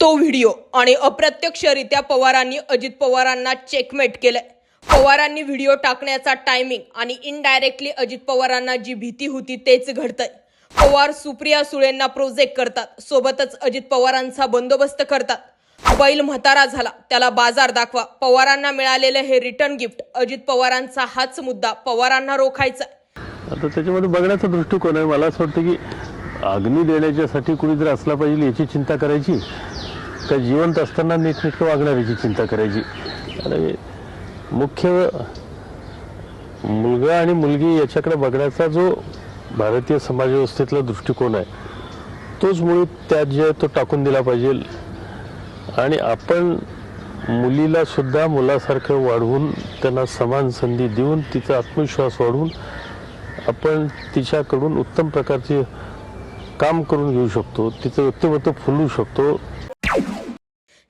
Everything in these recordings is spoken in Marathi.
तो व्हिडिओ आणि अप्रत्यक्षरित्या पवारांनी अजित पवारांना चेकमेट केलंय. पवारांनी व्हिडिओ टाकण्याचा टायमिंग आणि इनडायरेक्टली अजित पवारांना जी भीती होती तेच घडतंय. पवार सुप्रिया सुळेंना प्रोजेक्ट करतात. सोबतच अजित पवारांचा बंदोबस्त करतात. बैल म्हातारा झाला. त्याला बाजार दाखवा. पवारांना मिळालेलं हे रिटर्न गिफ्ट अजित पवारांचा हाच मुद्दा पवारांना रोखायचा आता त्याच्यामध्ये बघण्याचा दृष्टिकोन आहे. मला असं वाटतं की अग्नी देण्याच्यासाठी कुणीतरी असला पाहिजे याची चिंता करायची. का जिवंत असताना नीटनेटकं वागणाऱ्याची चिंता करायची. आणि मुख्य मुलगा आणि मुलगी याच्याकडे बघण्याचा जो भारतीय समाजव्यवस्थेतला दृष्टिकोन आहे तोच मुळी त्यात जे तो टाकून दिला पाहिजे. आणि आपण मुलीला सुद्धा मुलासारखं वाढवून त्यांना समान संधी देऊन तिचा आत्मविश्वास वाढवून आपण तिच्याकडून उत्तम प्रकारचे काम करून घेऊ शकतो. तिचं व्यक्तिमत्व फुलवू शकतो.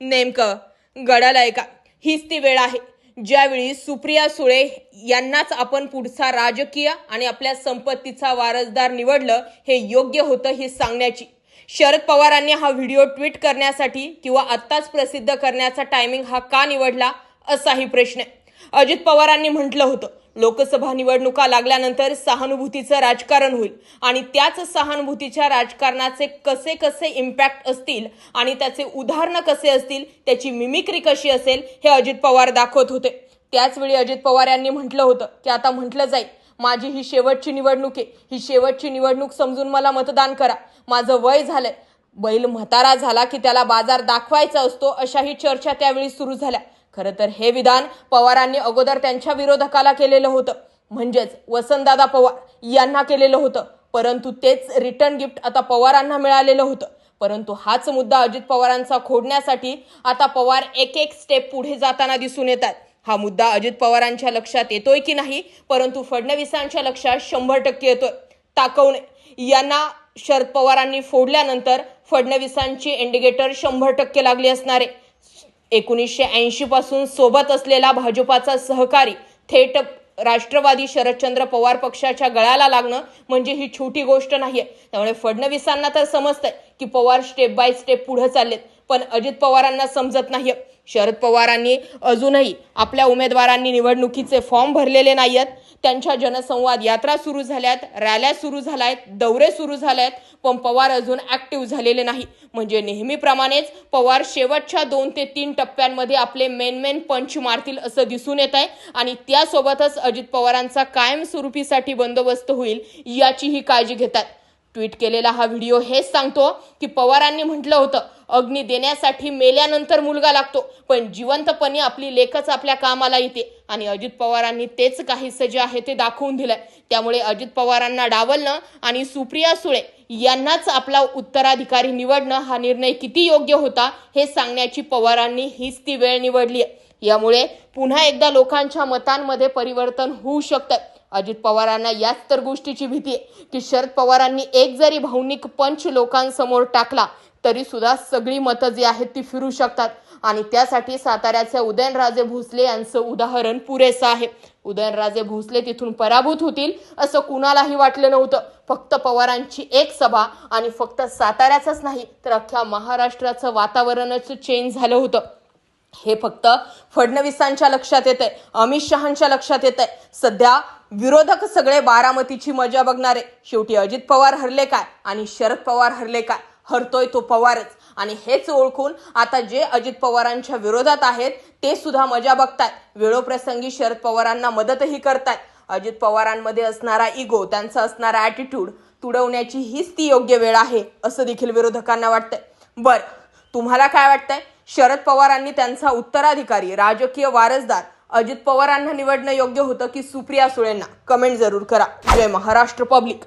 नेमकं गडाला का? हीच ती वेळ आहे. ज्यावेळी सुप्रिया सुळे यांनाच आपण पुढचा राजकीय आणि आपल्या संपत्तीचा वारसदार निवडलं हे योग्य होतं हे सांगण्याची. शरद पवारांनी हा व्हिडिओ ट्विट करण्यासाठी किंवा आत्ताच प्रसिद्ध करण्याचा टायमिंग हा का निवडला असाही प्रश्न आहे. अजित पवारांनी म्हटलं होतं लोकसभा निवडणुका लागल्यानंतर सहानुभूतीचं राजकारण होईल. आणि त्याच सहानुभूतीच्या राजकारणाचे कसे कसे इम्पॅक्ट असतील आणि त्याचे उदाहरणं कसे असतील त्याची मिमिक्री कशी असेल हे अजित पवार दाखवत होते. त्याचवेळी अजित पवार यांनी म्हटलं होतं की आता म्हटलं जाईल माझी ही शेवटची निवडणूक आहे. ही शेवटची निवडणूक समजून मला मतदान करा. माझं वय झालंय. बैल म्हातारा झाला की त्याला बाजार दाखवायचा असतो अशाही चर्चा त्यावेळी सुरू झाल्या. खरं तर हे विधान पवारांनी अगोदर त्यांच्या विरोधकाला केलेलं होतं. म्हणजेच वसंतदादा पवार यांना केलेलं होतं. परंतु तेच रिटर्न गिफ्ट आता पवारांना मिळालेलं होतं. परंतु हाच मुद्दा अजित पवारांचा खोडण्यासाठी आता पवार एक एक स्टेप पुढे जाताना दिसून येतात. हा मुद्दा अजित पवारांच्या लक्षात येतोय की नाही? परंतु फडणवीसांच्या लक्षात शंभर टक्के येतोय. ताकवणे यांना शरद पवारांनी फोडल्यानंतर फडणवीसांची इंडिकेटर शंभर टक्के लागली असणारे एकोणीसशे ऐंशी पासून सोबत असलेला भाजपाचा सहकारी थेट राष्ट्रवादी शरदचंद्र पवार पक्षाच्या गळ्याला लागणं म्हणजे ही छोटी गोष्ट नाहीये. त्यामुळे फडणवीसांना तर समजतंय की पवार स्टेप बाय स्टेप पुढे चाललेत. पण अजित पवारांना समजत नाही शरद पवारांनी अजूनही आपल्या उमेदवारांनी निवडणुकीचे फॉर्म भरलेले नाही आहेत त्यांच्या जनसंवाद यात्रा सुरू झाल्यात रॅल्या सुरू झाल्यात दौरे सुरू झालेत पण पवार अजून ॲक्टिव्ह झालेले नाही. म्हणजे नेहमीप्रमाणेच पवार शेवटच्या दोन ते तीन टप्प्यांमध्ये आपले मेन मेन पंच मारतील असं दिसून येत आहे आणि त्यासोबतच अजित पवारांचा कायमस्वरूपीसाठी बंदोबस्त होईल याचीही काळजी घेतात. ट्विट केलेला हा व्हिडिओ हेच सांगतो की पवारांनी म्हटलं होतं अग्नी देण्यासाठी मेल्यानंतर मुलगा लागतो. पण जिवंतपणे आपली लेखच आपल्या कामाला येते. आणि अजित पवारांनी तेच काहीसं जे आहे ते दाखवून दिलंय. त्यामुळे अजित पवारांना डावलणं आणि सुप्रिया सुळे यांनाच आपला उत्तराधिकारी निवडणं हा निर्णय किती योग्य होता हे सांगण्याची पवारांनी हीच ती वेळ निवडली आहे यामुळे पुन्हा एकदा लोकांच्या मतांमध्ये परिवर्तन होऊ शकतं अजित पवारांना याच तर गोष्टीची भीती आहे की शरद पवारांनी एक जरी भावनिक पंच लोकांसमोर टाकला तरी सुद्धा सगळी मतं जी आहेत ती फिरू शकतात. आणि त्यासाठी साताऱ्याचे उदयनराजे भोसले यांचं उदाहरण पुरेसं आहे. उदयनराजे भोसले तिथून पराभूत होतील असं कुणालाही वाटलं नव्हतं. फक्त पवारांची एक सभा आणि फक्त साताऱ्याचंच नाही तर अख्ख्या महाराष्ट्राचं वातावरणच चेंज झालं होतं. हे फक्त फडणवीसांच्या लक्षात येत आहे अमित शहांच्या लक्षात येत आहे सध्या विरोधक सगळे बारामतीची मजा बघणारे. शेवटी अजित पवार हरले काय आणि शरद पवार हरले काय? हरतोय तो पवारच. आणि हेच ओळखून आता जे अजित पवारांच्या विरोधात आहेत ते सुद्धा मजा बघतात वेळोप्रसंगी शरद पवारांना मदतही करतात अजित पवारांमध्ये असणारा इगो त्यांचा असणारा ॲटिट्यूड तुडवण्याची हीच ती योग्य वेळ आहे असं देखील विरोधकांना वाटतंय. बर तुम्हाला काय वाटतंय? शरद पवारांनी त्यांचा उत्तराधिकारी राजकीय वारसदार अजित पवारांना निवडणं योग्य होतं की सुप्रिया सुळेंना? कमेंट जरूर करा. जय महाराष्ट्र पब्लिक.